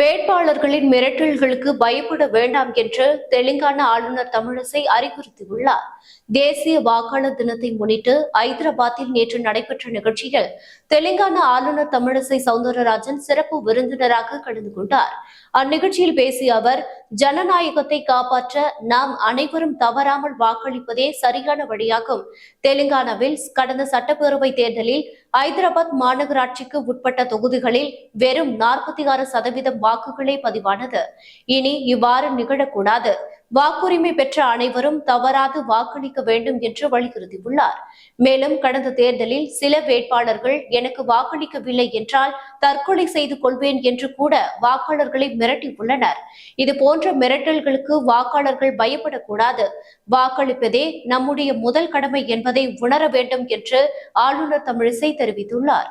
வேட்பாளர்களின் மிரட்டல்களுக்கு பயப்பட வேண்டாம் என்று தெலுங்கானா ஆளுநர் தமிழிசை அறிவுறுத்தியுள்ளார். தேசிய வாக்காளர் தினத்தை முன்னிட்டு ஐதராபாத்தில் நேற்று நடைபெற்ற நிகழ்ச்சியில் தெலுங்கானா ஆளுநர் தமிழிசை சவுந்தரராஜன் சிறப்பு விருந்தினராக கலந்து கொண்டார். அந்நிகழ்ச்சியில் பேசிய அவர் ஜனநாயகத்தை காப்பாற்ற நாம் அனைவரும் தவறாமல் வாக்களிப்பதே சரியான வழியாகும். தெலுங்கானாவில் கடந்த சட்டப்பேரவை தேர்தலில் ஐதராபாத் மாநகராட்சிக்கு உட்பட்ட தொகுதிகளில் வெறும் நாற்பத்தி ஆறு சதவீதம் வாக்குகளே பதிவானது. இனி இவ்வாறு நிகழக்கூடாது. வாக்குரிமை பெற்ற அனைவரும் தவறாது வாக்களிக்க வேண்டும் என்று வலியுறுத்தியுள்ளார். மேலும் கடந்த தேர்தலில் சில வேட்பாளர்கள் எனக்கு வாக்களிக்கவில்லை என்றால் தற்கொலை செய்து கொள்வேன் என்று கூட வாக்காளர்களை மிரட்டியுள்ளனர். இது போன்ற மிரட்டல்களுக்கு வாக்காளர்கள் பயப்படக்கூடாது. வாக்களிப்பதே நம்முடைய முதல் கடமை என்பதை உணர வேண்டும் என்று ஆளுநர் தமிழிசை தெரிவித்துள்ளார்.